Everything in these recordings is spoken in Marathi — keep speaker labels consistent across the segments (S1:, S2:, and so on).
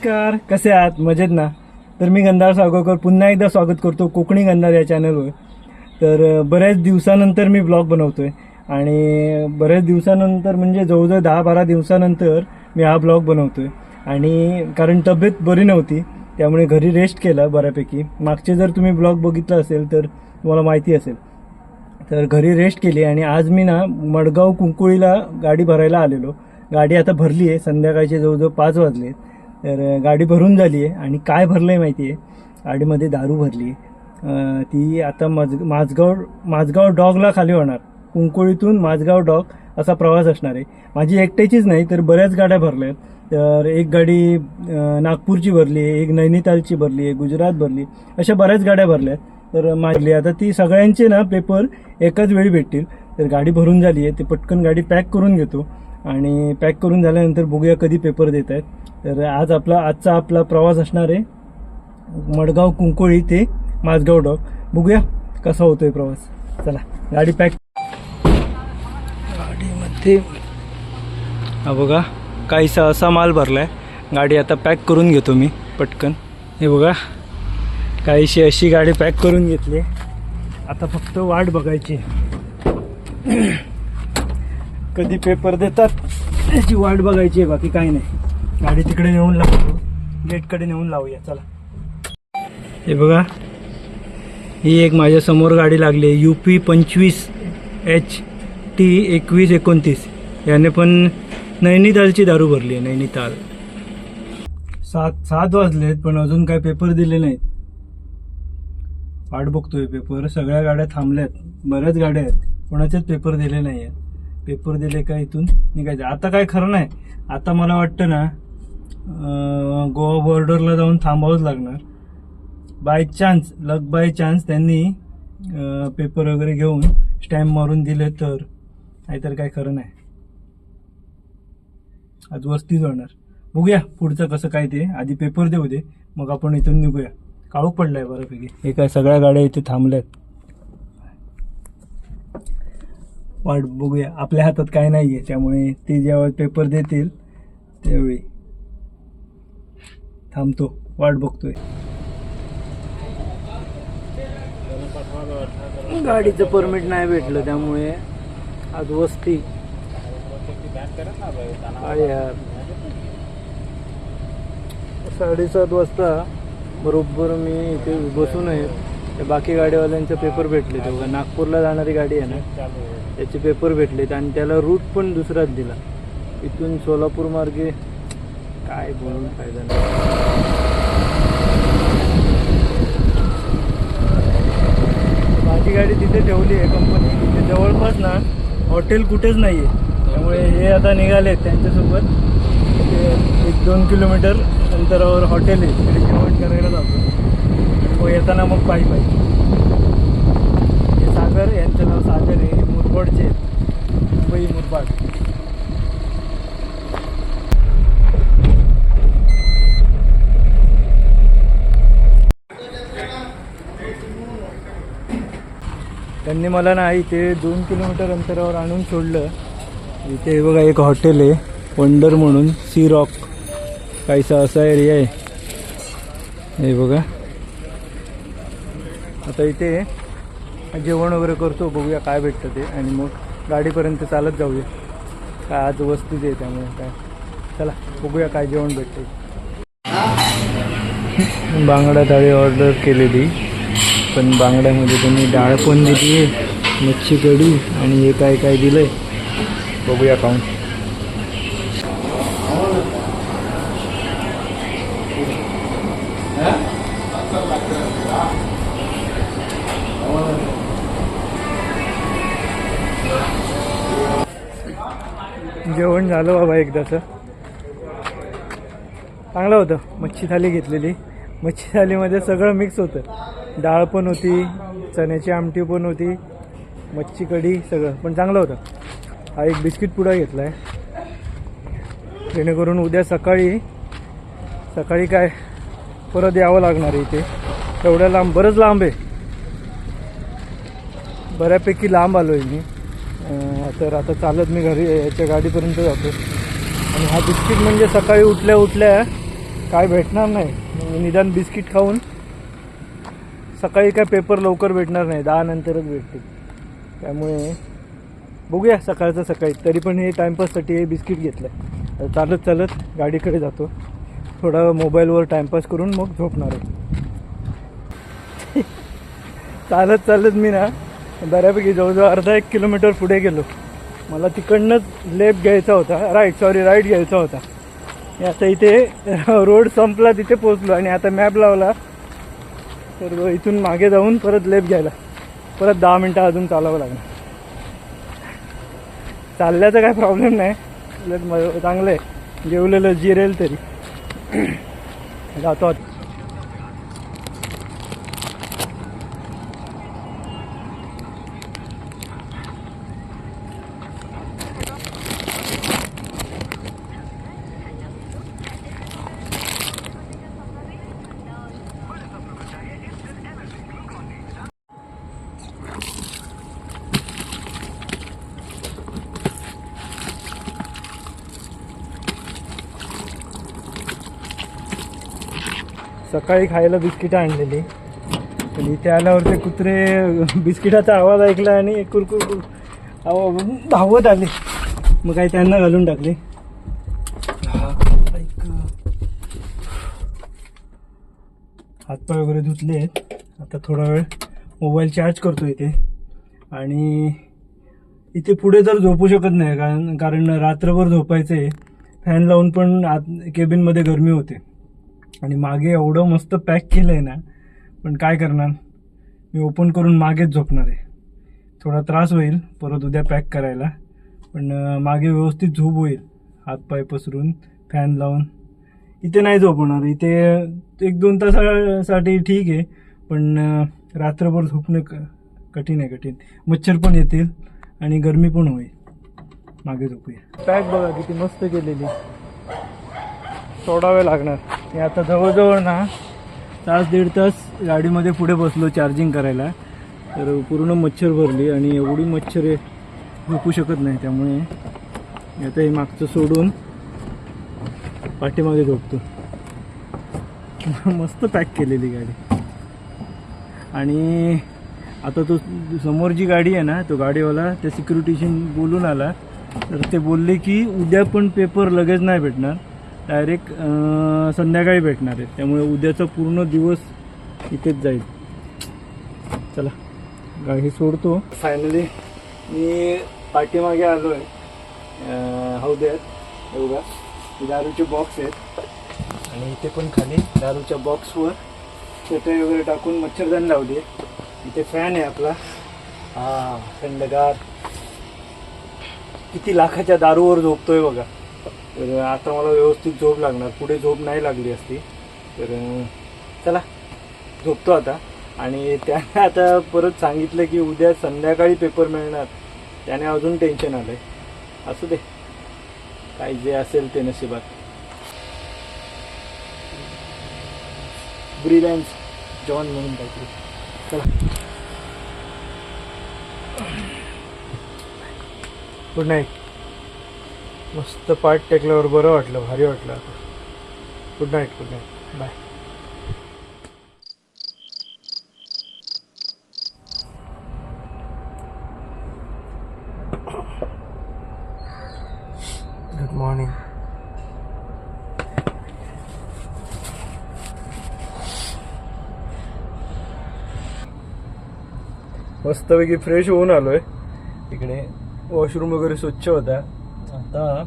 S1: नमस्कार कसे आहात? मजेत ना? तर मी गंधार सावगावकर पुन्हा एकदा स्वागत करतो कोकणी गंधार या चॅनलवर तर बऱ्याच दिवसानंतर मी ब्लॉग बनवतो आहे आणि बऱ्याच दिवसानंतर म्हणजे जवळजवळ दहा बारा दिवसानंतर मी हा ब्लॉग बनवतो आहे आणि कारण तब्येत बरी नव्हती त्यामुळे घरी रेस्ट केला बऱ्यापैकी. मागचे जर तुम्ही ब्लॉग बघितला असेल तर तुम्हाला माहिती असेल. तर घरी रेस्ट केली आणि आज मी ना मडगाव कुंकुळीला गाडी भरायला आलेलो. गाडी आता भरली आहे संध्याकाळचे जवळजवळ पाच वाजले आहेत तर गाडी भरून झाली आहे आणि काय भरलं आहे माहिती आहे गाडीमध्ये दारू भरली. आहे ती आता मज माझगाव माझगाव डॉगला खाली होणार. कुंकुळीतून माझगाव डॉग असा प्रवास असणार. आहे माझी एकट्याचीच नाही तर बऱ्याच गाड्या भरल्या. आहेत तर एक गाडी नागपूरची भरली आहे एक नैनितालची भरली आहे गुजरात भरली अशा बऱ्याच गाड्या भरल्या. आहेत तर माझली आता ती सगळ्यांचे ना पेपर एकाच वेळी भेटतील. तर गाडी भरून झाली आहे ते पटकन गाडी पॅक करून घेतो. आणि पॅक करून झाल्यानंतर बघूया कधी पेपर देत आहेत तर आज आपला आजचा आपला प्रवास असणार आहे मडगाव कुंकोळी ते माझगाव डॉग बघूया कसा होतोय प्रवास. चला गाडी पॅक. गाडीमध्ये हा बघा काहीसा असा माल भरलाय. गाडी आता पॅक करून घेतो मी पटकन. हे बघा काहीशी अशी गाडी पॅक करून घेतली. आता फक्त वाट बघायची. कधी पेपर देतात त्याची वाट बघायची आहे बाकी काही नाही. गाडी तिकडे नेऊन लावतो. गेटकडे नेऊन लावूया. चला. हे बघा. ही एक माझ्यासमोर गाडी लागली आहे. यू पी पंचवीस एच टी एकवीस एकोणतीस. याने पण नैनितालची दारू भरली आहे नैनिताल. सात सात वाजलेत पण अजून काय पेपर दिले नाहीत. वाट बघतोय पेपर. सगळ्या गाड्या थांबल्यात. बऱ्याच गाड्या आहेत. कोणाचेच पेपर दिले नाही आहेत पेपर दिले का इथून? निघायचे. आता काय खरं नाही. आता मला वाटतं ना गोवा बॉर्डरला जाऊन थांबावंच लागणार. By chance luck by chance त्यांनी पेपर वगैरे घेऊन स्टॅम्प मारून दिले तर नाहीतर काय खरं नाही. आज वस्तीच होणार. बघूया पुढचं कसं काय ते. आधी पेपर देऊ दे मग आपण इथून निघूया. काळोख पडलाय बऱ्यापैकी. हे काय सगळ्या गाड्या इथे थांबल्यात. वाट बघूया. आपल्या हातात काय आहे त्यामुळे ते जेव्हा पेपर देतील त्यावेळी. थांबतो. वाट बघतोय. गाडीचं परमिट नाही भेटलं त्यामुळे आज वस्ती. यार. साडेसात वाजता बरोबर मी इथे बसून आहे. बाकी गाडीवाल्यांचे पेपर भेटले तेव्हा नागपूरला जाणारी गाडी आहे ना त्याचे पेपर भेटलेत आणि त्याला रूट पण दुसराच दिला. इथून सोलापूर मार्गे काय बोलून फायदा नाही. माझी गाडी तिथे ठेवली आहे कंपनी तिथे जवळपास ना हॉटेल कुठेच नाही आहे त्यामुळे हे आता निघाले त्यांच्यासोबत. ते एक दोन किलोमीटर अंतरावर हॉटेल आहे तिकडे जेवण करायला जातो. व येताना मग पायी पाहिजे हे सागर यांचं नाव सागर आहे मुरबाडचे. आहेत. मुंबई मुरबाड. त्यांनी मला ना इथे दोन किलोमीटर अंतरावर आणून सोडलं. इथे बघा एक हॉटेल आहे वंडर म्हणून सी रॉक. काहीसा असा एरिया आहे. हे बघा. आता इथे जेवण वगैरे करतो बघूया काय भेटतं ते. आणि मग गाडीपर्यंत चालत जाऊया. काय आज वस्तीच आहे त्यामुळे काय. चला बघूया काय जेवण भेटते बांगडा थाळी ऑर्डर केलेली. पण बांगड्यामध्ये त्यांनी डाळ पण दिली आहे मच्छी कढी आणि हे काय काय दिलंय. बघूया खाऊन. जेवण झालं बाबा एकदाचं चांगलं होतं मच्छी थाली घेतलेली. मच्छी थालीमध्ये सगळं मिक्स होतं. डाळ पण होती चण्याची आमटी पण होती मच्छी कढी सगळं. पण चांगलं होतं. हा एक बिस्किट पुडा घेतला आहे जेणेकरून उद्या सकाळी सकाळी काय परत यावं लागणार आहे इथे. तेवढ्या लांब बरंच लांब आहे. बऱ्यापैकी लांब आलो आहे मी तर आता चालत मी घरी याच्या गाडीपर्यंत जातो. आणि हा बिस्किट म्हणजे सकाळी उठल्या उठल्या काय भेटणार नाही. निदान बिस्किट खाऊन सकाळी काय पेपर लवकर भेटणार नाही दहा नंतरच भेटतील. त्यामुळे बघूया सकाळचं सकाळी. तरी पण हे टाईमपाससाठी हे बिस्किट घेतलं आहे चालत चालत गाडीकडे जातो. थोडा मोबाईलवर टाईमपास करून मग झोपणार आहे. चालत चालत मी ना बऱ्यापैकी जवळजवळ अर्धा एक किलोमीटर पुढे गेलो. मला तिकडनंच लेफ्ट घ्यायचा होता. राईट सॉरी राईट घ्यायचा होता. मी आता इथे रोड संपला तिथे पोचलो आणि आता मॅप लावला. तर इथून मागे जाऊन परत लेप घ्यायला. परत दहा मिनटं अजून चालावं लागणार. चालल्याचा काय प्रॉब्लेम नाही. उलट म- चांगलं आहे. जेवलेलं जिरेल तरी. जातो आता. सकाळी खायला बिस्किटं आणलेली. पण इथे आल्यावर ते कुत्रे बिस्किटाचा आवाज ऐकला आणि कुरकुर कुर आवाज धावत आले. मग काही त्यांना घालून टाकले. हातपाय वगैरे धुतले आहेत. आता थोडा वेळ मोबाईल चार्ज करतो इथे. आणि इथे पुढे तर झोपू शकत नाही कारण कारण रात्रभर झोपायचं आहे फॅन लावून पण आत केबिनमध्ये गरमी होते. आणि मागे एवढं मस्त पॅक केलं आहे ना पण काय करणार? मी ओपन करून मागेच झोपणार आहे. थोडा त्रास होईल परत उद्या पॅक करायला. पण मागे व्यवस्थित झोप होईल. हातपाय पसरून फॅन लावून. इथे नाही झोपणार इथे एक दोन तासासाठी ठीक आहे पण रात्रभर झोपणं क कठीण आहे कठीण. मच्छर पण येतील आणि गरमी पण होईल. मागे झोपूया. पॅक बघा किती मस्त केलेली. सोडावे लागणार. ते आता जवळजवळ ना तास दीड तास गाडीमध्ये पुढे बसलो चार्जिंग करायला. तर पूर्ण मच्छर भरली आणि एवढी मच्छर आहे झोपू शकत नाही त्यामुळे आता हे मागचं सोडून पाठीमागे झोपतो. मस्त पॅक केलेली गाडी. आणि आता तो समोर जी गाडी आहे ना तो गाडीवाला त्या सिक्युरिटीशी बोलून आला. तर ते बोलले की उद्या पण पेपर लगेच नाही भेटणार. डायरेक्ट संध्याकाळी भेटणार आहे. त्यामुळे उद्याचा पूर्ण दिवस इथेच जाईल. चला गाडी सोडतो. फायनली मी पाठीमागे आलो आहे हौद्यात एवढा दारूचे बॉक्स आहेत. आणि इथे पण खाली दारूच्या बॉक्सवर चटई वगैरे टाकून मच्छरदान लावली आहे. इथे फॅन आहे आपला. हा थंडगार. किती लाखाच्या दारूवर झोपतोय बघा. तर आता मला व्यवस्थित झोप लागणार. पुढे झोप नाही लागली असती. तर चला झोपतो आता. आणि त्याने आता परत सांगितलं की उद्या संध्याकाळी पेपर मिळणार. त्याने अजून टेन्शन आलं आहे असू दे. काय जे असेल ते नशिबात. ब्रिलॅन्स जॉन म्हणून काहीतरी. चला. गुड नाईट मस्त पाठ टेकल्यावर बरं वाटलं भारी वाटलं आता. Good night good night bye
S2: good morning
S1: मस्तपैकी फ्रेश होऊन आलोय. तिकडे वॉशरूम वगैरे स्वच्छ होता. आता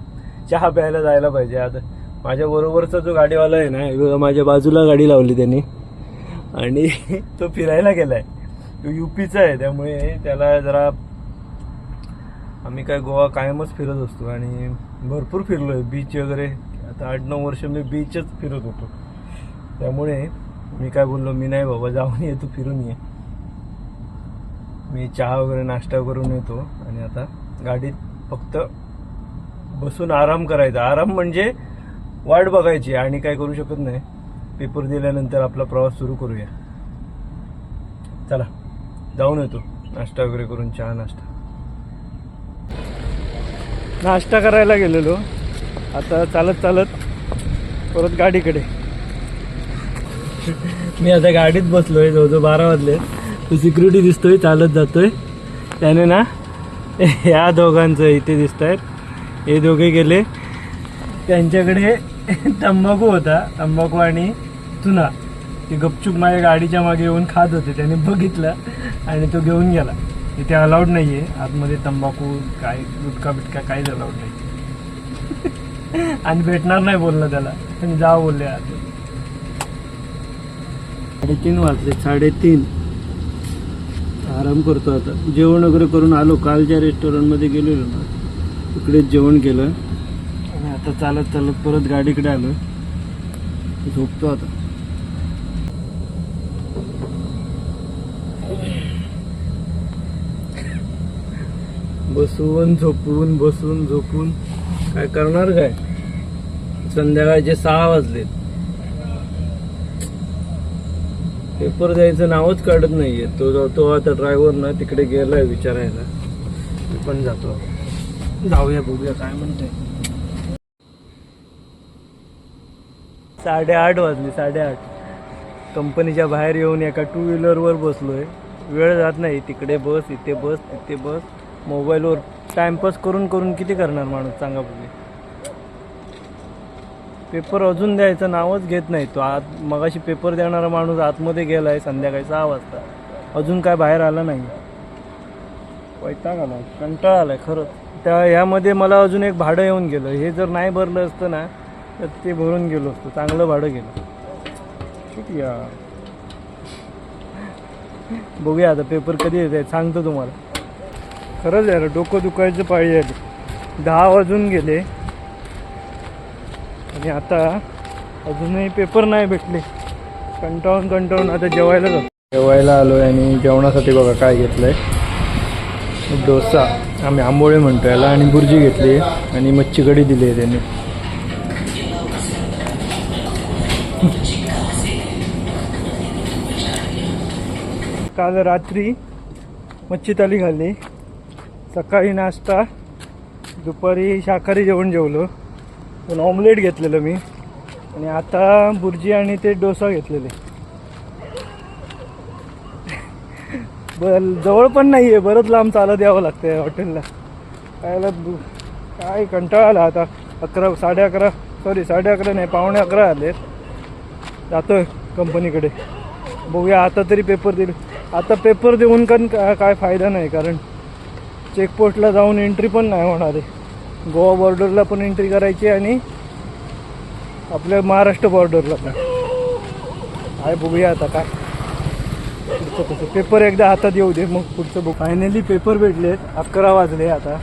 S1: चहा प्यायला जायला पाहिजे आता माझ्या बरोबरचा जो गाडीवाला आहे ना माझ्या बाजूला गाडी लावली त्यांनी. आणि तो फिरायला गेलाय. तो युपीचा आहे त्यामुळे त्याला जरा आम्ही काय गोवा कायमच फिरत असतो आणि भरपूर फिरलोय बीच वगैरे. आता आठ नऊ वर्ष मी बीचच फिरत होतो. त्यामुळे मी काय बोललो मी नाही बाबा जाऊन ये तू फिरून ये. मी चहा वगैरे नाश्ता करून येतो आणि आता गाडीत फक्त बसून आराम करायचा. आराम म्हणजे वाट बघायची आणि काय करू शकत नाही. पेपर दिल्यानंतर आपला प्रवास सुरू करूया. चला जाऊन येतो. नाश्ता वगैरे करून चहा नाश्ता. नाश्ता करायला गेलेलो. आता चालत चालत परत गाडीकडे. मी आता गाडीत बसलोय. जवळजवळ बारा वाजले. तो सिक्युरिटी दिसतोय चालत जातोय. त्याने ना या दोघांचं इथे दिसत आहेत हे दोघे गेले. त्यांच्याकडे तंबाखू होता तंबाखू आणि चुना. ते गपचूप माझ्या गाडीच्या मागे येऊन खात होते. त्याने बघितलं आणि तो घेऊन गेला. इथे अलाउड नाही आहे आतमध्ये तंबाखू काय गुटखा बिटका काहीच अलाउड नाही आणि भेटणार नाही बोललं त्याला. आणि जा बोलले आत. साडेतीन वाजले साडेतीन. आराम करतो आता. जेवण वगैरे करून आलो. कालच्या रेस्टॉरंटमध्ये गेलेलो ना. इकडे जेवण केलं. आणि आता चालत चालत परत गाडीकडे आलो. झोपतो आता. बसून झोपून बसून झोपून. काय करणार काय? संध्याकाळचे सहा वाजलेत. पेपर द्यायचं नावच काढत नाहीये. तो जातो आता ड्रायव्हर ना तिकडे गेलाय विचारायला. मी पण जातो. जाऊया बघूया काय म्हणते साडेआठ वाजले साडेआठ. कंपनीच्या बाहेर येऊन एका टू व्हीलरवर बसलोय. वेळ जात नाही. तिकडे बस इथे बस तिथे बस. मोबाईलवर टाइमपास करून करून किती करणार माणूस? सांगा बघूया पेपर अजून द्यायचं नावच घेत नाही. तो आत मगाशी पेपर देणारा माणूस आतमध्ये गेला आहे संध्याकाळी सहा वाजता. अजून काय बाहेर आला नाही. वैताग आला कंटाळा आलाय खरंच त्या ह्यामध्ये मला अजून एक भाडं येऊन गेलं. हे जर नाही भरलं असतं ना तर ते भरून गेलो असतो. चांगलं भाडं गेलं. ठीक या बघूया आता पेपर कधी येत आहे सांगतो तुम्हाला. खरंच यार डोकं दुखायचं पाळी आली. दहा वाजून गेले. आणि आता अजूनही पेपर नाही भेटले. कंटाळून कंटाळून आता जेवायला जातो. जेवायला आलो आणि जेवणासाठी बघा काय घेतलं आहे डोसा. आम्ही आंबोळे म्हणतो याला आणि बुर्जी घेतली आणि मच्छी कढी दिली आहे त्यांनी. काल रात्री मच्छी थाली खाल्ली. सकाळी नाश्ता दुपारी शाकाहारी जेवण जेवलो. पण ऑमलेट घेतलेलं मी. आणि आता बुर्जी आणि ते डोसा घेतलेले. जवळ पण नाही आहे बरंच लांब चालत यावं लागतं या हॉटेलला कायला काय कंटाळा आला आता. अकरा साडे अकरा सॉरी साडे अकरा नाही पावणे अकरा आले. जातोय कंपनीकडे. बघूया आता तरी पेपर दिले. आता पेपर देऊन पण काय फायदा नाही कारण चेकपोस्टला जाऊन एंट्री पण नाही होणार आहे. गोवा बॉर्डरला पण एंट्री करायची आणि आपल्या महाराष्ट्र बॉर्डरला पण. काय बघूया आता काय. पुढचं कसं पेपर एकदा हातात येऊ दे मग पुढचं बुक फायनली पेपर भेटलेत अकरा वाजले आता.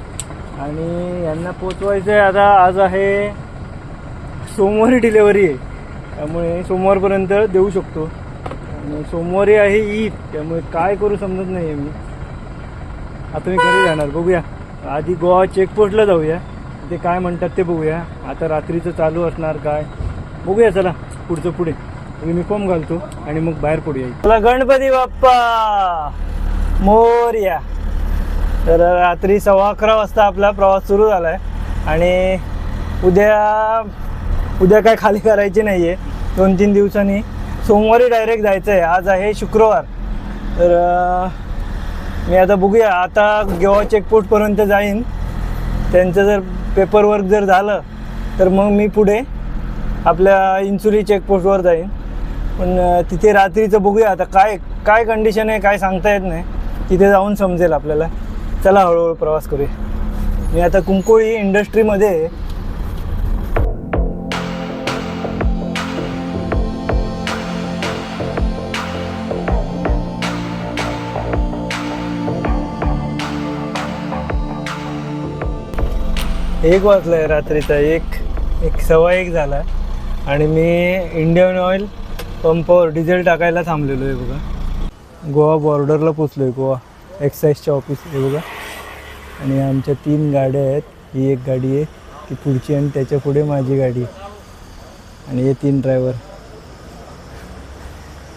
S1: आणि यांना पोचवायचं आहे आता आज आहे सोमवारी डिलेवरी आहे. त्यामुळे सोमवारपर्यंत देऊ शकतो. आणि सोमवारी आहे ईद त्यामुळे काय करू समजत नाही आहे मी. आता मी घरी जाणार बघूया. आधी गोवा चेकपोस्टला जाऊया. ते काय म्हणतात ते बघूया. आता रात्रीचं चालू असणार काय? बघूया चला. पुढचं पुढे. युनिफॉर्म घालतो आणि मग बाहेर पडूया चला गणपती बाप्पा! मोर्या! तर रात्री सव्वा अकरा वाजता आपला प्रवास सुरू झाला आहे आणि उद्या उद्या काय खाली करायची नाही आहे दोन तीन दिवसांनी सोमवारी डायरेक्ट जायचं आहे आज आहे शुक्रवार. तर मी आता बघूया. आता गोवा चेकपोस्टपर्यंत जाईन. त्यांचं जर पेपर वर्क जर झालं तर मग मी पुढे आपल्या इन्सुली चेकपोस्टवर जाईन. पण तिथे रात्रीचं बघूया. आता काय काय कंडिशन आहे काय सांगता येत नाही. तिथे जाऊन समजेल आपल्याला. चला हळूहळू प्रवास करूया. मी आता कुंकोळी इंडस्ट्रीमध्ये आहे. एक आहे रात्रीचा एक एक सव्वा एक झाला. आणि मी इंडियन ऑइल पंपावर डिझेल टाकायला थांबलेलो आहे बघा. गोवा बॉर्डरला पोचलो आहे गोवा एक्साईजच्या ऑफिस आहे बघा. आणि आमच्या तीन गाड्या आहेत. ही एक गाडी आहे ती पुढची आणि त्याच्या पुढे माझी गाडी आणि हे तीन ड्रायव्हर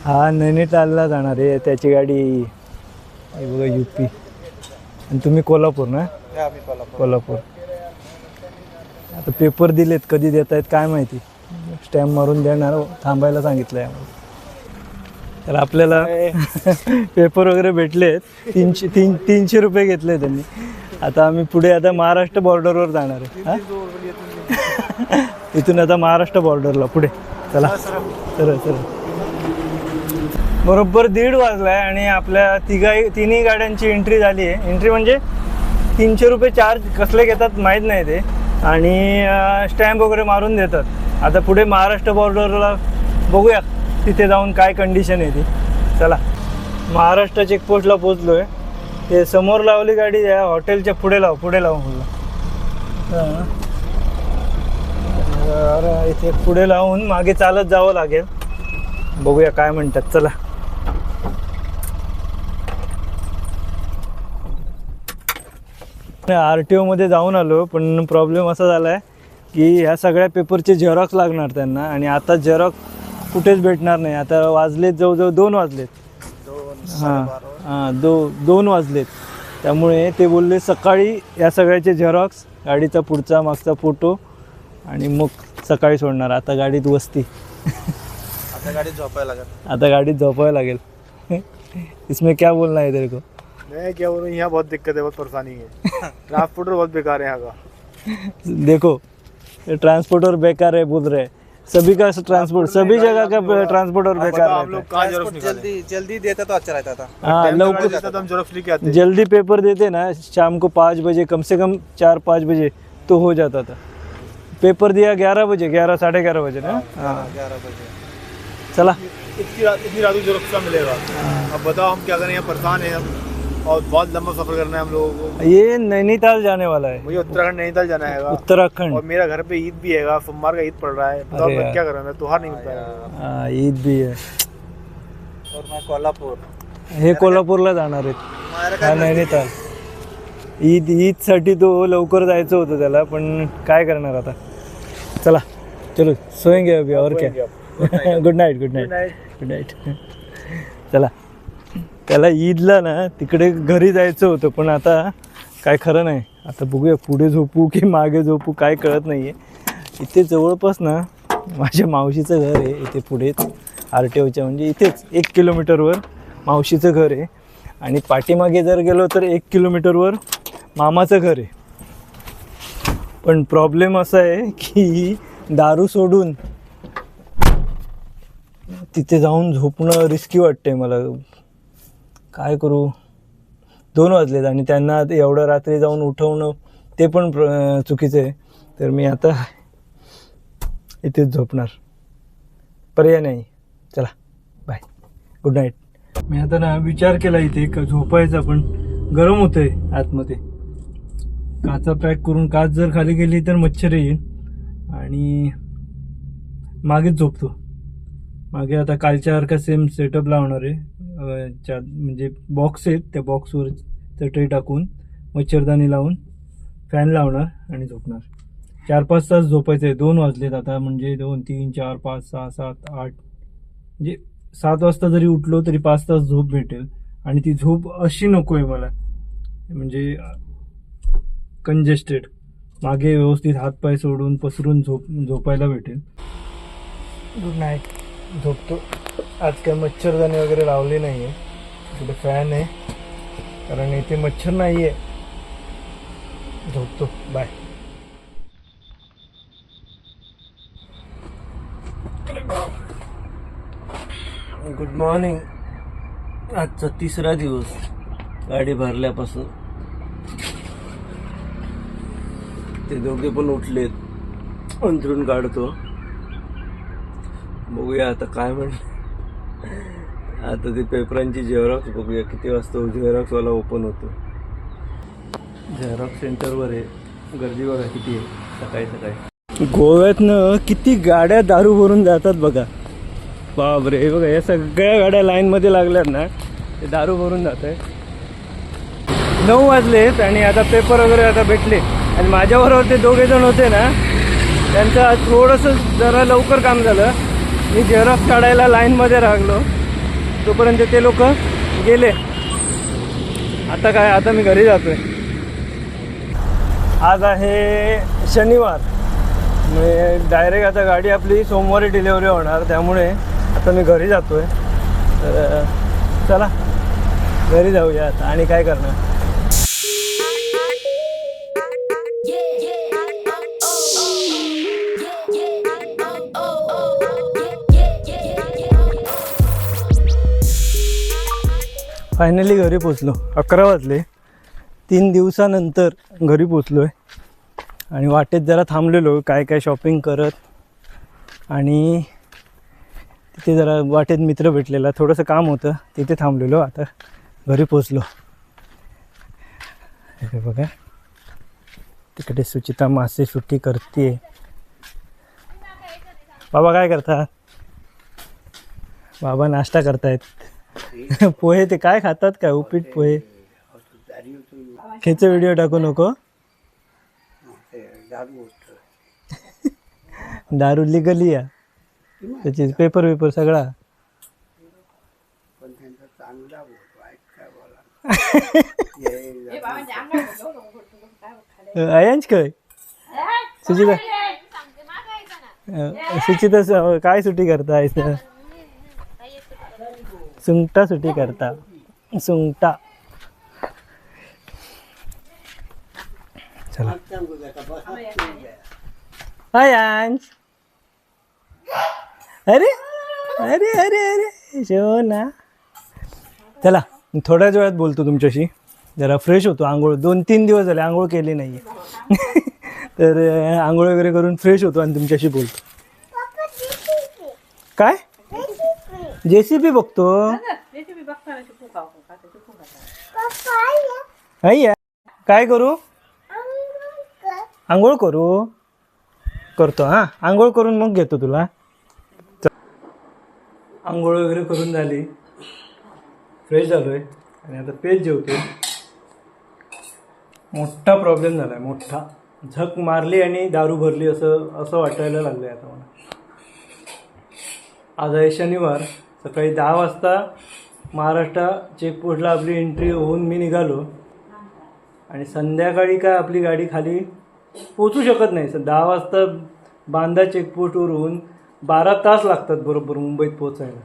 S1: हा नैनितालला जाणार आहे. त्याची गाडी ही बघा यू पी आणि तुम्ही कोल्हापूर ना? कोल्हापूर. आता पेपर दिलेत कधी देत आहेत काय माहिती? स्टॅम्प मारून देणार थांबायला सांगितलं आहे तर आपल्याला पेपर वगैरे भेटलेत. तीनशे तीन तीनशे रुपये घेतले त्यांनी. आता आम्ही पुढे आता महाराष्ट्र बॉर्डरवर जाणार आहे? इथून आता महाराष्ट्र बॉर्डरला पुढे. चला. चला चला बरोबर दीड वाजलाय आणि आपल्या तिघाही तिन्ही गाड्यांची एंट्री झाली आहे. एंट्री म्हणजे तीनशे रुपये चार्ज कसले घेतात माहीत नाही ते. आणि स्टॅम्प वगैरे मारून देतात. आता पुढे महाराष्ट्र बॉर्डरला बघूया तिथे जाऊन काय कंडिशन आहे ती. चला. महाराष्ट्र चेकपोस्टला पोचलो आहे ते समोर लावली गाडी या हॉटेलच्या पुढे लाव पुढे लाव म्हणलं. इथे पुढे लावून मागे चालत जावं लागेल. बघूया काय म्हणतात. चला. आर टी ओमध्ये जाऊन आलो पण प्रॉब्लेम असा झाला आहे की ह्या सगळ्या पेपरचे झेरॉक्स लागणार त्यांना आणि आता झेरॉक्स कुठेच भेटणार नाही. आता वाजलेत जवळजवळ दोन वाजलेत. हां हां दो दोन वाजलेत. त्यामुळे ते बोलले सकाळी या सगळ्याचे झेरॉक्स गाडीचा पुढचा मागचा फोटो आणि मग सकाळी सोडणार. आता गाडीत वस्ती.
S2: आता गाडीत झोपायला लागत
S1: आता गाडीत झोपावं लागेल. इसमें क्या बोलना है तेरे को?
S2: मैं क्या बोलूँ यहाँ बहुत दिक्कत है बहुत परेशानी है। ट्रांसपोर्टर बहुत बेकार है यहाँ का।
S1: देखो ट्रांसपोर्टर बेकार है बोल रहे। सभी का ट्रांसपोर्ट सभी जगह का ट्रांसपोर्टर बेकार
S2: हम लोग
S1: है
S3: जल्दी जल्दी देता तो अच्छा रहता था।
S1: हाँ
S2: देता तो
S1: जल्दी पेपर देते ना शाम को पाँच बजे कम से कम चार पाँच बजे तो हो जाता था। पेपर दिया ग्यारह बजे ग्यारह साढ़े ग्यारह बजे ना? हाँ
S3: ग्यारह बजे।
S1: चला।
S2: इतनी रात इतनी रात को मिलेगा। अब बताओ हम क्या करें यहाँ परेशान है हम और बहुत लंबा सफर करना है हम लोगों को।
S1: ये नैनीताल जाने वाला है।
S2: मुझे उत्तराखंड नैनीताल जाना है। और
S1: उत्तराखंड
S2: मेरा घर पे ईद भी है सोमवार का ईद पड़ रहा है। बताओ
S1: अरे
S2: मैं। क्या करूँ मैं त्योहार नहीं मिल पाएगा
S1: हाँ ईद भी है।
S3: और मैं कोल्हापुर।
S1: हे कोल्हापूरला जाणार आहेत। हा नैनीताल। ईद ईदसाठी तो लवकर जायचं होतं त्याला पण काय करणार आता? चला चलो सोएंगे अभी और क्या? Good night good night good night चला. त्याला ईदला ना तिकडे घरी जायचं होतं पण आता काय खरं नाही. आता बघूया पुढे झोपू की मागे झोपू काय कळत नाही आहे इथे जवळपास ना माझ्या मावशीचं घर आहे इथे पुढेच. आर टी ओच्या म्हणजे इथेच एक किलोमीटरवर मावशीचं घर आहे. आणि पाठीमागे जर गेलो तर एक किलोमीटरवर मामाचं घर आहे. पण प्रॉब्लेम असा आहे की दारू सोडून तिथे जाऊन झोपणं रिस्की वाटते मला. काय करू? दोन वाजलेत आणि त्यांना आता एवढं रात्री जाऊन उठवणं ते पण प्र- चुकीचं आहे. तर मी आता इथेच झोपणार. पर्याय नाही. चला बाय गुड नाईट मी आता ना विचार केला इथे का झोपायचा पण गरम होतंय आतमध्ये. काचा पॅक करून काच जर खाली गेली तर मच्छर येईल. आणि मागेच झोपतो. मागे आता कालच्या सारखा सेम सेटअप लावणार आहे. च्या म्हणजे बॉक्स आहेत त्या बॉक्सवर चटई टाकून मच्छरदाणी लावून फॅन लावणार आणि झोपणार. चार पाच तास झोपायचं आहे दोन वाजलेत आता म्हणजे दोन तीन चार पाच सहा सात आठ म्हणजे सात वाजता जरी उठलो तरी पाच तास झोप भेटेल. आणि ती झोप अशी नको आहे मला. म्हणजे कंजेस्टेड मागे व्यवस्थित हातपाय सोडून पसरून झोप झोपायला भेटेल. गुड नाईट झोपतो. आज काय मच्छरदाणी वगैरे लावली नाही आहे तिथे फॅन आहे. कारण इथे मच्छर नाही आहे झोपतो. बाय गुड मॉर्निंग आजचा तिसरा दिवस. गाडी भरल्यापासून. ते दोघे पण उठलेत. अंतरून काढतो. बघूया आता काय म्हणलं आता ते पेपरांची झेरॉक्स बघूया किती वाजता झेरॉक्सवाला ओपन होतो. झेरॉक्स सेंटरवर आहे. गर्दी बघा किती आहे. सकाळी सकाळी. गोव्यातनं किती गाड्या दारू भरून जातात बघा. बापरे हे बघा या सगळ्या गाड्या लाईनमध्ये लागल्यात ना. ते दारू भरून जात आहे नऊ वाजलेत आणि आता पेपर वगैरे आता भेटले. आणि माझ्याबरोबर ते दोघे जण होते ना. त्यांचं थोडंसं जरा लवकर काम झालं. मी झेरॉक्स काढायला लाईनमध्ये राहिलो. तोपर्यंत ते लोक गेले. आता काय? आता मी घरी जातोय. आज आहे शनिवार. डायरेक्ट आता गाडी आपली सोमवारी डिलेवरी होणार. त्यामुळे आता मी घरी जातोय. तर चला. घरी जाऊया आता आणि काय करणार? फायनली घरी पोचलो. अकरा वाजले. तीन दिवसानंतर घरी पोचलो आहे आणि वाटेत जरा थांबलेलो. काय काय शॉपिंग करत. आणि तिथे जरा वाटेत मित्र भेटलेला. थोडंसं काम होतं. तिथे थांबलेलो. आता घरी पोचलो. हे बघा. तिकडे सुचिता मासे सुट्टी करते बाबा काय करतात? बाबा नाश्ता करतायत. पोहे ते काय खातात काय? उपीट पोहे. खेच व्हिडिओ टाकू नको. दारू लिगली या. त्याची पेपर वेपर सगळा. अयांश काय? सुचिता सुचिता स- काय सुट्टी करता? सुंगटा सुट्टी करता. सुंगटा. चला. हाय अंश. अरे अरे अरे अरे शो ना चला थोड्याच वेळात बोलतो तुमच्याशी. जरा फ्रेश होतो आंघोळ. दोन तीन दिवस झाले आंघोळ केली नाही तर आंघोळ वगैरे करून फ्रेश होतो आणि तुमच्याशी बोलतो. काय? जेसीबी बघतो. अय्या काय करू? आंघोळ करू. करतो हा. आंघोळ करून मग घेतो तुला. आंघोळ वगैरे करून झाली. फ्रेश झालोय. आणि आता पेज जेवतो मोठा प्रॉब्लेम झाला आहे मोठा. झक मारली आणि दारू भरली असं असं वाटायला लागलं आहे आता मला. आज आहे शनिवार. सकाळी दहा वाजता महाराष्ट्र चेकपोस्टला आपली एंट्री होऊन मी निघालो. आणि संध्याकाळी काय आपली गाडी खाली पोचू शकत नाही. सर दहा वाजता बांदा होऊन बारा तास लागतात बरोबर मुंबईत पोचायला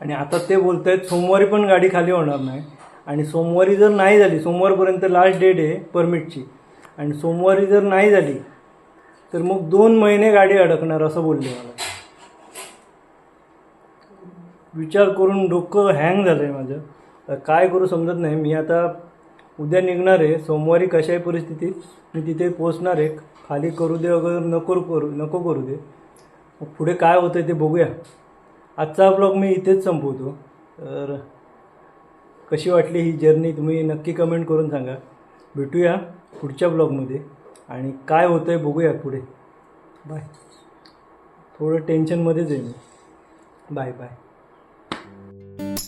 S1: आणि आता ते बोलत आहेत सोमवारी पण गाडी खाली होणार नाही. आणि सोमवारी जर नाही झाली सोमवारपर्यंत लास्ट डेट आहे परमिटची. आणि सोमवारी जर नाही झाली तर मग दोन महिने गाडी अडकणार असं बोलले मला. विचार करून डोकं हँग झालं आहे माझं काय करू समजत नाही. मी आता उद्या निघणार आहे. सोमवारी कशाही परिस्थितीत मी तिथे पोचणार आहे. खाली करू दे वगैरे नको करू नको करू दे. मग पुढे काय होतं आहे ते बघूया. आजचा ब्लॉग मी इथेच संपवतो. तर कशी वाटली ही जर्नी तुम्ही नक्की कमेंट करून सांगा. भेटूया पुढच्या ब्लॉगमध्ये आणि काय होतं आहे बघूया पुढे. बाय थोडं टेन्शनमध्येच आहे मी. Bye bye Thank you.